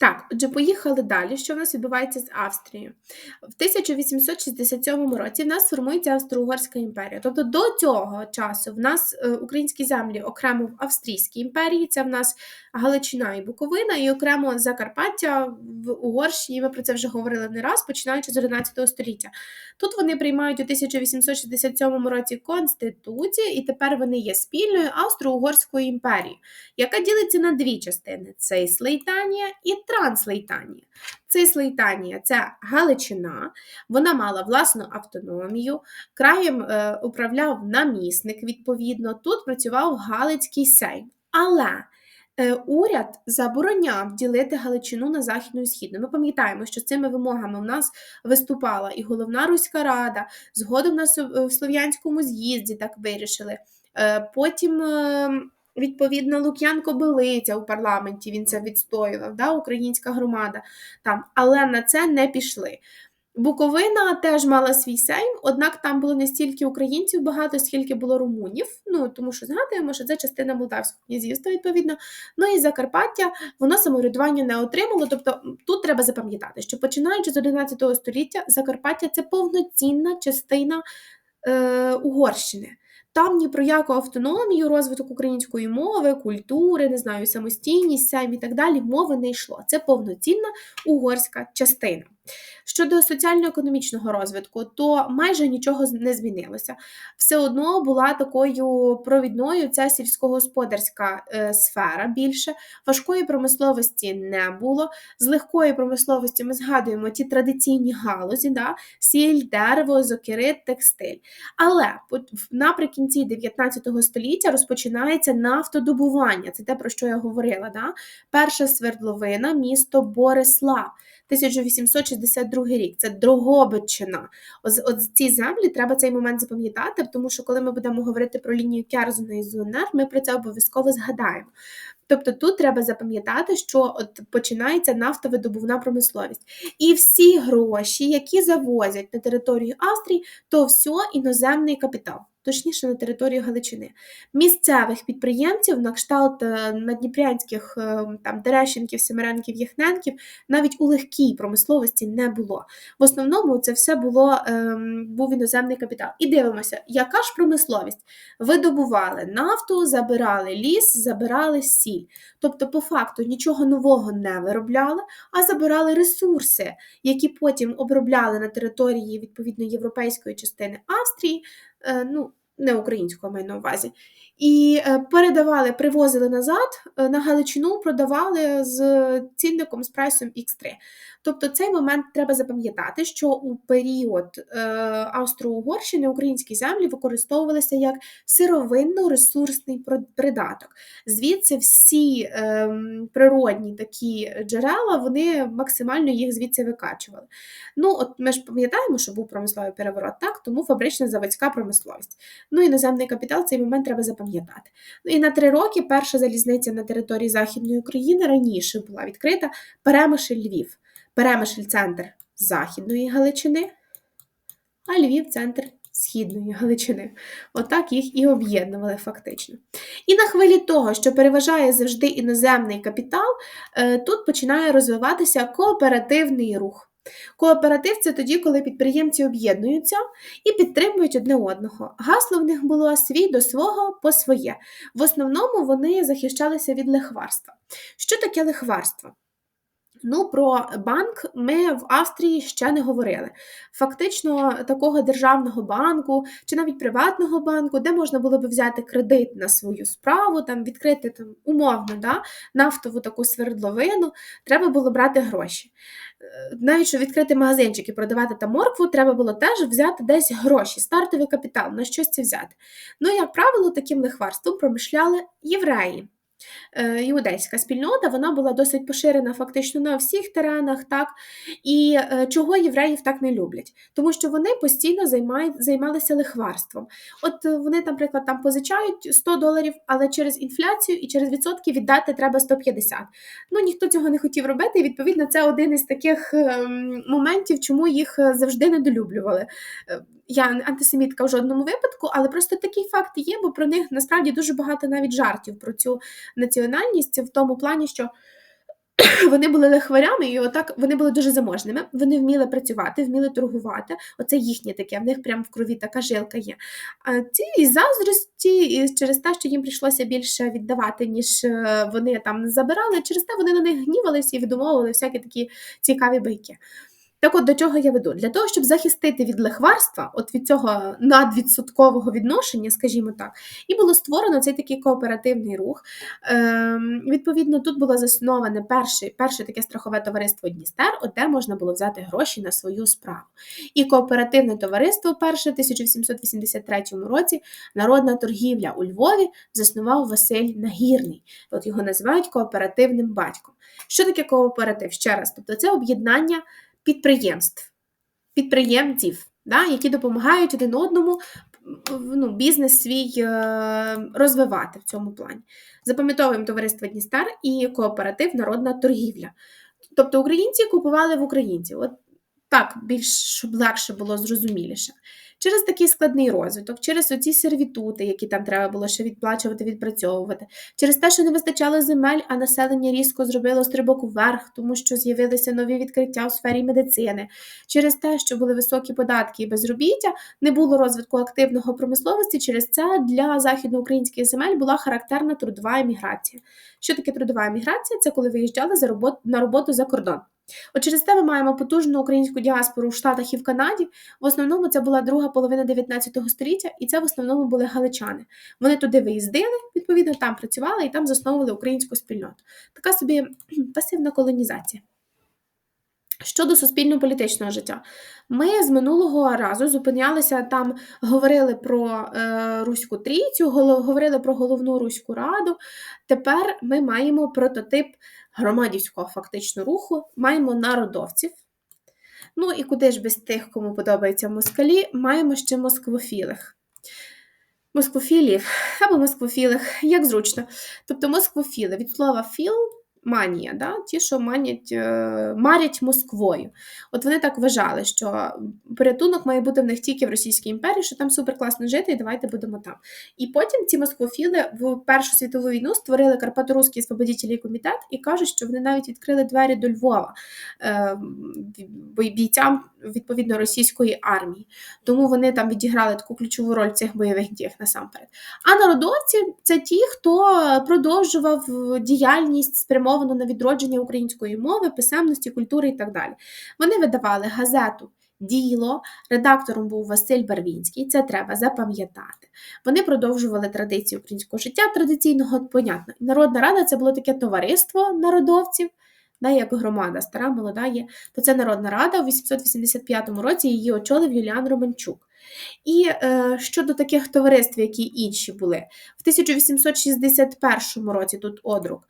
Так, отже, поїхали далі. Що в нас відбувається з Австрією? В 1867 році в нас формується Австро-Угорська імперія. Тобто до цього часу в нас е, українські землі окремо в Австрійській імперії, це в нас Галичина і Буковина, і окремо Закарпаття в Угорщині. Ми про це вже говорили не раз, починаючи з 11 століття. Тут вони приймають у 1867 році Конституцію, і тепер вони є спільною Австро-Угорською імперією, яка ділиться на дві частини: це Іслейтанія і Транслейтанія. Цислейтанія це Галичина, вона мала власну автономію, краєм е, управляв намісник, відповідно, тут працював Галицький сейм. Але е, уряд забороняв ділити Галичину на Західну і Східну. Ми пам'ятаємо, що з цими вимогами в нас виступала і головна Руська Рада, згодом на Слов'янському з'їзді так вирішили. Е, потім. Відповідно, Лук'янко Белиця у парламенті він це відстоював, да, українська громада там, але на це не пішли. Буковина теж мала свій сейм, однак там було не стільки українців багато, скільки було румунів. Ну тому що згадуємо, що це частина Молдавського князівства, відповідно. Ну і Закарпаття воно самоврядування не отримало. Тобто тут треба запам'ятати, що починаючи з 11 століття, Закарпаття це повноцінна частина е, Угорщини. Там ні про яку автономію, розвиток української мови, культури, не знаю, самостійність, сайм і так далі, мови не йшло. Це повноцінна угорська частина. Щодо соціально-економічного розвитку, то майже нічого не змінилося. Все одно була такою провідною ця сільськогосподарська е, сфера більше, важкої промисловості не було. З легкої промисловості ми згадуємо ті традиційні галузі, да? сіль, дерево, зокерит, текстиль. Але наприкінці 19 століття розпочинається нафтодобування. Це те, про що я говорила. Да? Перша свердловина, місто Борислав. 1862 рік. Це Дрогобичина. Ось, ось ці землі треба цей момент запам'ятати, тому що коли ми будемо говорити про лінію Керзона і ЗУНР, ми про це обов'язково згадаємо. Тобто тут треба запам'ятати, що от починається нафтовидобувна промисловість. І всі гроші, які завозять на територію Австрії, то все іноземний капітал точніше на території Галичини. Місцевих підприємців на кшталт е, надніпрянських е, там Терещенків, Семеренків, Єхненків навіть у легкій промисловості не було. В основному це все було ем, був іноземний капітал. І дивимося, яка ж промисловість? Видобували нафту, забирали ліс, забирали сіль. Тобто, по факту нічого нового не виробляли, а забирали ресурси, які потім обробляли на території відповідно європейської частини Австрії. Е, ну, не українського маю на увазі. І е, передавали, привозили назад е, на Галичину, продавали з цінником з прайсом X3. Тобто цей момент треба запам'ятати, що у період е, Австро-Угорщини українські землі використовувалися як сировинно-ресурсний придаток. Звідси всі е, природні такі джерела, вони максимально їх звідси викачували. Ну, от Ми ж пам'ятаємо, що був промисловий переворот, так, тому фабрична заводська промисловість. Ну і наземний капітал цей момент треба запам'ятати. Ну І на три роки перша залізниця на території Західної України раніше була відкрита Перемишль Львів. Перемишль центр Західної Галичини, а Львів центр Східної Галичини. Отак їх і об'єднували фактично. І на хвилі того, що переважає завжди іноземний капітал, е, тут починає розвиватися кооперативний рух. Кооператив це тоді, коли підприємці об'єднуються і підтримують одне одного. Гасло в них було свій до свого по своє. В основному вони захищалися від лихварства. Що таке лихварство? Ну, про банк ми в Австрії ще не говорили. Фактично, такого державного банку чи навіть приватного банку, де можна було би взяти кредит на свою справу, там відкрити там умовно да, нафтову таку свердловину, треба було брати гроші. Е, навіть щоб відкрити магазинчик і продавати там моркву, треба було теж взяти десь гроші, стартовий капітал, на щось це взяти. Ну, як правило, таким лихварством промишляли євреї. Е, іудейська спільнота вона була досить поширена фактично на всіх теренах, так і е, чого євреїв так не люблять, тому що вони постійно займають, займалися лихварством. От е, вони, наприклад, там позичають 100 доларів, але через інфляцію і через відсотки віддати треба 150. Ну ніхто цього не хотів робити, і відповідно це один із таких ем, моментів, чому їх завжди недолюблювали я антисемітка в жодному випадку, але просто такий факт є, бо про них насправді дуже багато навіть жартів про цю національність в тому плані, що Вони були лихварями, і отак вони були дуже заможними. Вони вміли працювати, вміли торгувати. Оце їхнє таке, в них прямо в крові така жилка є. А ці із заздрості, і через те, що їм прийшлося більше віддавати, ніж е, вони там забирали, через те вони на них гнівалися і видумовували всякі такі цікаві байки. Так от до чого я веду? Для того, щоб захистити від лихварства, от від цього надвідсоткового відношення, скажімо так, і було створено цей такий кооперативний рух. Ем, Відповідно, тут було засноване перше, перше таке страхове товариство Дністер, от де можна було взяти гроші на свою справу. І кооперативне товариство, перше в 1783 році, народна торгівля у Львові заснував Василь Нагірний. От його називають кооперативним батьком. Що таке кооператив? Ще раз, тобто це об'єднання підприємств, підприємців, да, які допомагають один одному ну, бізнес свій е, розвивати в цьому плані. Запам'ятовуємо товариство Дністар і кооператив Народна торгівля. Тобто українці купували в українців. От так, більш щоб легше було зрозуміліше. Через такий складний розвиток, через оці сервітути, які там треба було ще відплачувати, відпрацьовувати, через те, що не вистачало земель, а населення різко зробило стрибок вверх, тому що з'явилися нові відкриття у сфері медицини, через те, що були високі податки і безробіття, не було розвитку активного промисловості. Через це для західноукраїнських земель була характерна трудова еміграція. Що таке трудова еміграція? Це коли виїжджали за робот, на роботу за кордон. От через те ми маємо потужну українську діаспору в Штатах і в Канаді. В основному це була друга половина 19 століття, і це в основному були галичани. Вони туди виїздили, відповідно, там працювали і там засновували українську спільноту. Така собі пасивна колонізація. Щодо суспільно-політичного життя, ми з минулого разу зупинялися там, говорили про е, Руську Трійцю, говорили про головну Руську Раду. Тепер ми маємо прототип громадівського фактично руху, маємо народовців. Ну і куди ж без тих, кому подобаються москалі, маємо ще москвофілих. Москвофілів або москвофілих, як зручно. Тобто москвофіли від слова філ манія, да? ті, що манять, е, марять Москвою. От вони так вважали, що порятунок має бути в них тільки в Російській імперії, що там супер класно жити, і давайте будемо там. І потім ці москвофіли в Першу світову війну створили Карпато-Руський освободітельний комітет і кажуть, що вони навіть відкрили двері до Львова е, бійцям відповідно російської армії. Тому вони там відіграли таку ключову роль в цих бойових діях насамперед. А народовці це ті, хто продовжував діяльність спрямовану на відродження української мови, писемності, культури і так далі. Вони видавали газету. Діло, редактором був Василь Барвінський, це треба запам'ятати. Вони продовжували традиції українського життя традиційного, понятно. Народна рада це було таке товариство народовців, да, як громада, стара, молода є, то це Народна Рада у 885 році її очолив Юліан Романчук. І е, щодо таких товариств, які інші були, в 1861 році тут одрук.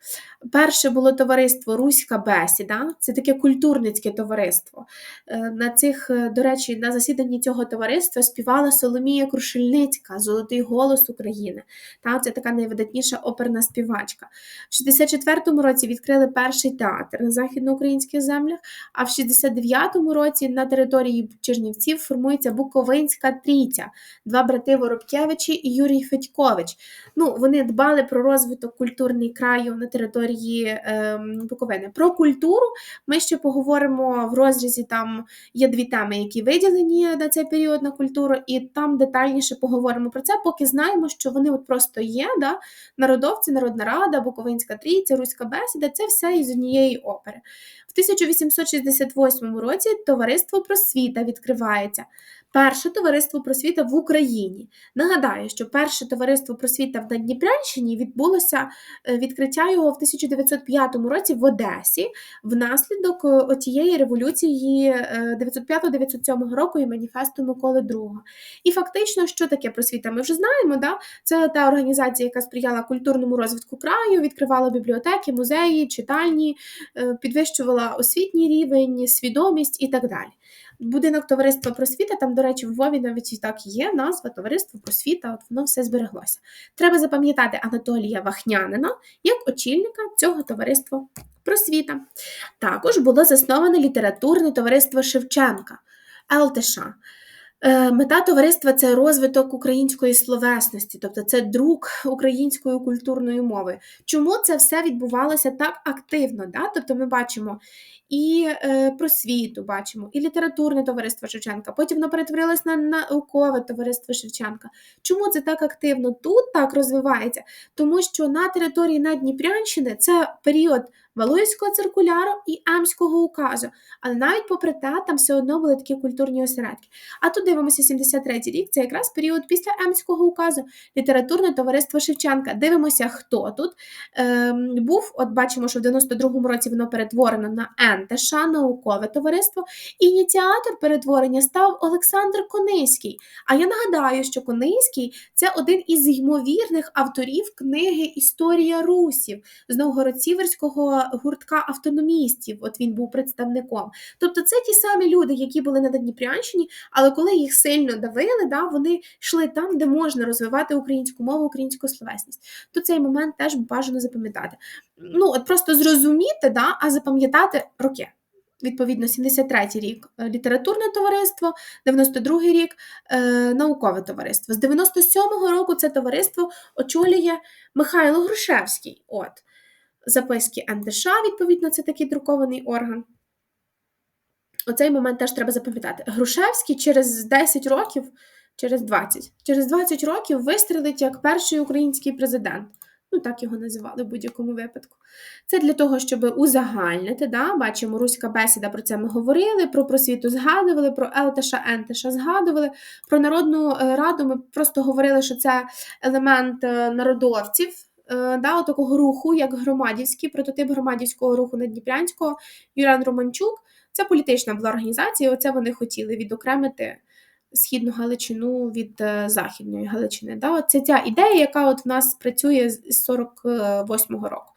Перше було товариство Руська Бесіда, це таке культурницьке товариство. Е, на цих, е, До речі, на засіданні цього товариства співала Соломія Крушельницька, Золотий голос України. Та, Це така найвидатніша оперна співачка. В 64-му році відкрили перший театр на західноукраїнських землях, а в 69-му році на території Чернівців формується Буковинська Київська трійця, два брати Воробкевичі і Юрій Федькович. Ну, Вони дбали про розвиток культурний краю на території е, Буковини. Про культуру ми ще поговоримо в розрізі. Там є дві теми, які виділені на цей період на культуру, і там детальніше поговоримо про це, поки знаємо, що вони от просто є. да? Народовці, Народна Рада, Буковинська трійця, Руська бесіда це все із однієї опери. В 1868 році товариство просвіта відкривається. Перше товариство просвіта в Україні. Нагадаю, що перше товариство просвіта в Надніпрянщині відбулося е, відкриття його в 1905 році в Одесі внаслідок е, тієї революції 905-907 е, року і маніфесту Миколи II. І фактично, що таке просвіта? Ми вже знаємо. да? Це та організація, яка сприяла культурному розвитку краю, відкривала бібліотеки, музеї, читальні, підвищувала освітній рівень, свідомість і так далі. Будинок товариства просвіта, там, до речі, в Вові навіть і так є назва Товариство просвіта, от воно все збереглося. Треба запам'ятати Анатолія Вахнянина як очільника цього товариства просвіта. Також було засноване літературне товариство Шевченка ЛТШ. Е, мета товариства це розвиток української словесності, тобто це друк українською культурною мовою. Чому це все відбувалося так активно? Да? Тобто ми бачимо і е, просвіту, бачимо, і літературне товариство Шевченка, потім воно перетворилось на наукове товариство Шевченка. Чому це так активно тут так розвивається? Тому що на території Надніпрянщини це період Валуївського циркуляру і Емського указу. Але навіть попри те, там все одно були такі культурні осередки. А тут дивимося 73-й рік, це якраз період після Емського указу, літературне товариство Шевченка. Дивимося, хто тут ем, був. От бачимо, що в 92-му році воно перетворено на НТШ, наукове товариство. Ініціатор перетворення став Олександр Кониський. А я нагадаю, що Кониський це один із ймовірних авторів книги Історія Русів з Новгород-Сіверського гуртка автономістів. От він був представником. Тобто, це ті самі люди, які були на Дніпрянщині, але коли їх сильно давили, да, вони йшли там, де можна розвивати українську мову, українську словесність. То цей момент теж бажано запам'ятати. Ну, от просто зрозуміти, да, а запам'ятати роки. Відповідно, 73-й рік е, літературне товариство, 92-й рік е, наукове товариство. З 97-го року це товариство очолює Михайло Грушевський. От записки НДШ, відповідно, це такий друкований орган. Оцей момент теж треба запам'ятати. Грушевський через 10 років, через 20, через 20 років вистрілить як перший український президент. Ну, так його називали в будь-якому випадку. Це для того, щоб узагальнити. Да? Бачимо, руська бесіда про це ми говорили, про просвіту згадували, про Елтеша Ентеша згадували, про Народну е, раду ми просто говорили, що це елемент е, народовців. Е, да, такого руху, як громадівський, прототип громадівського руху Надніпрянського, Юран Романчук. Це політична була організація, оце вони хотіли відокремити Східну Галичину від е, Західної Галичини. Да? Це ця ідея, яка от в нас працює з 48-го року.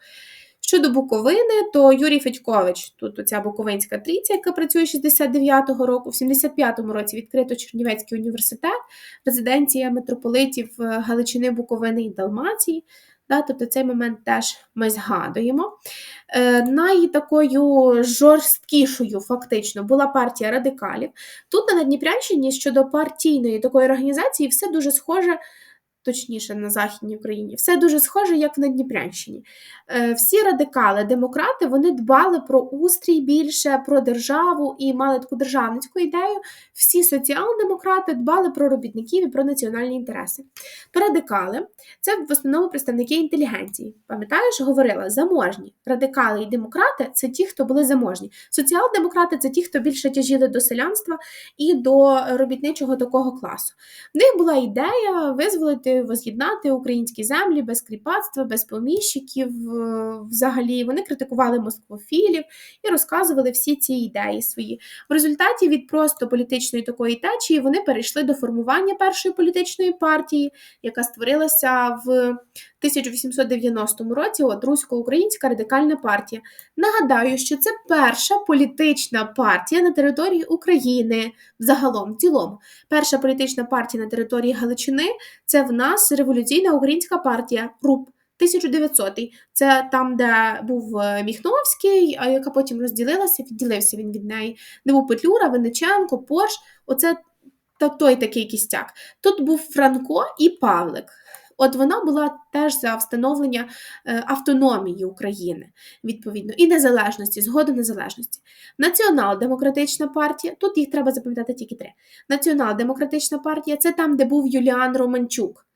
Щодо Буковини, то Юрій Федькович, тут оця Буковинська трійця, яка працює 69-го року, в 75-му році відкрито Чернівецький університет, резиденція митрополитів е, Галичини, Буковини і Далмації. Да, тобто цей момент теж ми згадуємо. Е, Найтакою жорсткішою фактично була партія радикалів. Тут на Дніпрянщині щодо партійної такої організації все дуже схоже точніше на Західній Україні, все дуже схоже, як на Дніпрянщині. Е, всі радикали, демократи, вони дбали про устрій більше, про державу і мали таку державницьку ідею. Всі соціал-демократи дбали про робітників і про національні інтереси. То радикали це в основному представники інтелігенції. Пам'ятаєш, говорила заможні. Радикали і демократи це ті, хто були заможні. Соціал-демократи це ті, хто більше тяжіли до селянства і до робітничого такого класу. В них була ідея визволити воз'єднати українські землі без кріпацтва, без поміщиків. Е, взагалі вони критикували москвофілів і розказували всі ці ідеї свої. В результаті від просто політичної такої течії вони перейшли до формування першої політичної партії, яка створилася в 1890 році от Русько-Українська радикальна партія. Нагадаю, що це перша політична партія на території України загалом в цілому. Перша політична партія на території Галичини це в нас революційна українська партія РУП. 1900-й. Це там, де був е, Міхновський, а яка потім розділилася, відділився він від неї. Де був Петлюра, Винниченко, Порш. Оце та той такий кістяк. Тут був Франко і Павлик. От вона була теж за встановлення е, автономії України, відповідно, і незалежності, згоди незалежності. Націонал-демократична партія, тут їх треба запам'ятати тільки три. Націонал-демократична партія це там, де був Юліан Романчук.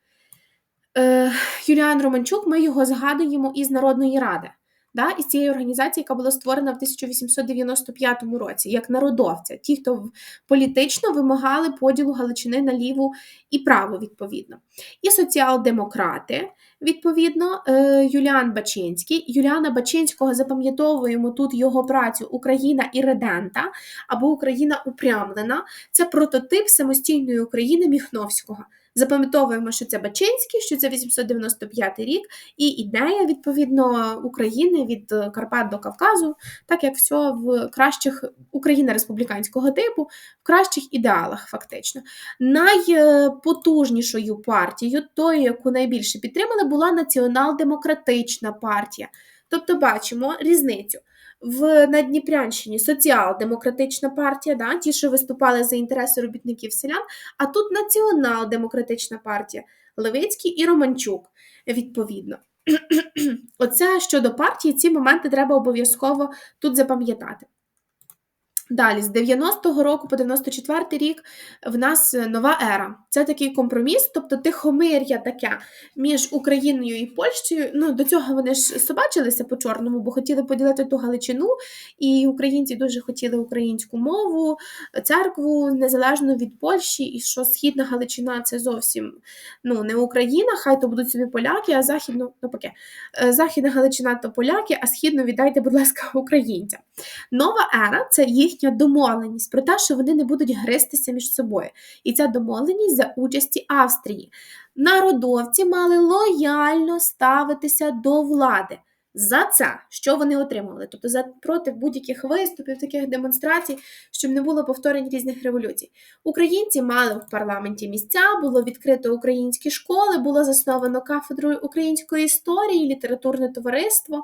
Е, Юліан Романчук, ми його згадуємо із Народної ради да, із цієї організації, яка була створена в 1895 році, як народовця, ті, хто політично вимагали поділу Галичини на ліву і праву, відповідно. І соціал-демократи, відповідно, е, Юліан Бачинський. Юліана Бачинського запам'ятовуємо тут його працю Україна і редента або Україна упрямлена. Це прототип самостійної України Міхновського. Запам'ятовуємо, що це Бачинський, що це 895 рік, і ідея відповідно України від Карпат до Кавказу, так як все в кращих Україна республіканського типу, в кращих ідеалах, фактично. Найпотужнішою партією, тою, яку найбільше підтримали, була Націонал-демократична партія. Тобто бачимо різницю. В на Дніпрянщині соціал-демократична партія, да, ті, що виступали за інтереси робітників селян, а тут націонал-демократична партія Левицький і Романчук, відповідно. Оце щодо партії, ці моменти треба обов'язково тут запам'ятати. Далі, з 90-го року по 94-й рік в нас нова ера. Це такий компроміс, тобто тихомир'я таке між Україною і Польщею. Ну, до цього вони ж собачилися по чорному, бо хотіли поділити ту Галичину, і українці дуже хотіли українську мову, церкву незалежно від Польщі, і що Східна Галичина це зовсім ну, не Україна, хай то будуть собі поляки, а західну навпаки, е, Західна Галичина то поляки, а східну віддайте, будь ласка, українцям. Нова ера це їхня домовленість про те, що вони не будуть гристися між собою. І ця домовленість за участі Австрії. Народовці мали лояльно ставитися до влади. За це, що вони отримували, тобто за проти будь-яких виступів, таких демонстрацій, щоб не було повторень різних революцій. Українці мали в парламенті місця, було відкрито українські школи, було засновано кафедрою української історії, літературне товариство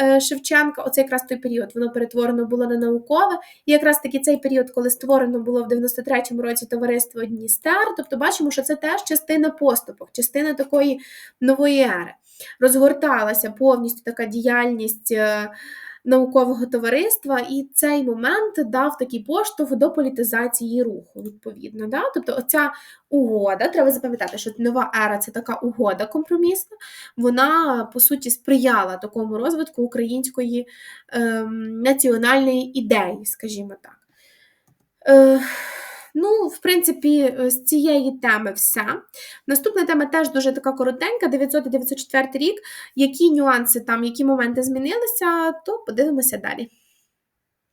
е, Шевченка. Оце якраз той період воно перетворено було на наукове. І якраз таки цей період, коли створено було в 93-му році товариство Дністер, тобто бачимо, що це теж частина поступок, частина такої нової ери розгорталася повністю така діяльність е, наукового товариства, і цей момент дав такий поштовх до політизації руху, відповідно. Да? Тобто, оця угода, треба запам'ятати, що нова ера це така угода компромісна, вона по суті сприяла такому розвитку української е, національної ідеї, скажімо так. Е, Ну, в принципі, е, з цієї теми все. Наступна тема теж дуже така коротенька, 994 рік. Які нюанси там, які моменти змінилися, то подивимося далі.